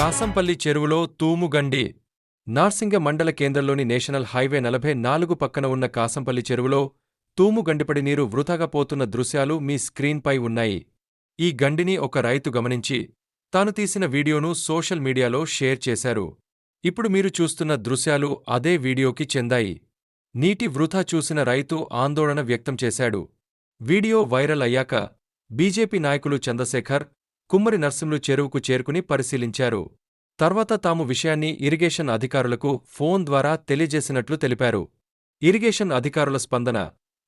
కాసంపల్లి చెరువులో తూముగండి నార్సింగ మండల కేంద్రంలోని నేషనల్ హైవే నలభై నాలుగు పక్కన ఉన్న కాసంపల్లి చెరువులో తూముగండిపడి నీరు వృథాగా పోతున్న దృశ్యాలు మీ స్క్రీన్పై ఉన్నాయి. ఈ గండిని ఒక రైతు గమనించి తాను తీసిన వీడియోను సోషల్ మీడియాలో షేర్ చేశారు. ఇప్పుడు మీరు చూస్తున్న దృశ్యాలు అదే వీడియోకి చెందాయి. నీటి వృథా చూసిన రైతు ఆందోళన వ్యక్తం చేశాడు. వీడియో వైరల్ అయ్యాక బీజేపీ నాయకులు చంద్రశేఖర్ కుమ్మరి నర్సింలు చెరువుకు చేరుకుని పరిశీలించారు. తర్వాత తాము విషయాన్ని ఇరిగేషన్ అధికారులకు ఫోన్ ద్వారా తెలియజేసినట్లు తెలిపారు. ఇరిగేషన్ అధికారుల స్పందన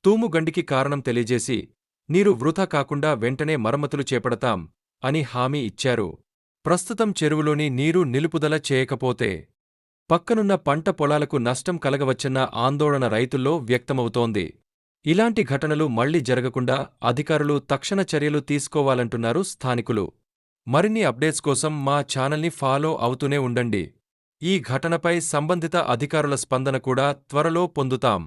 తూముగండికి కారణం తెలియజేసి నీరు వృథా కాకుండా వెంటనే మరమ్మతులు చేపడతాం అని హామీ ఇచ్చారు. ప్రస్తుతం చెరువులోని నీరు నిలుపుదల చేయకపోతే పక్కనున్న పంట పొలాలకు నష్టం కలగవచ్చన్న ఆందోళన రైతుల్లో వ్యక్తమవుతోంది. ఇలాంటి ఘటనలు మళ్ళీ జరగకుండా అధికారులు తక్షణ చర్యలు తీసుకోవాలంటున్నారు స్థానికులు. మరిన్ని అప్డేట్స్ కోసం మా ఛానల్ని ఫాలో అవుతూనే ఉండండి. ఈ ఘటనపై సంబంధిత అధికారుల స్పందన కూడా త్వరలో పొందుతాం.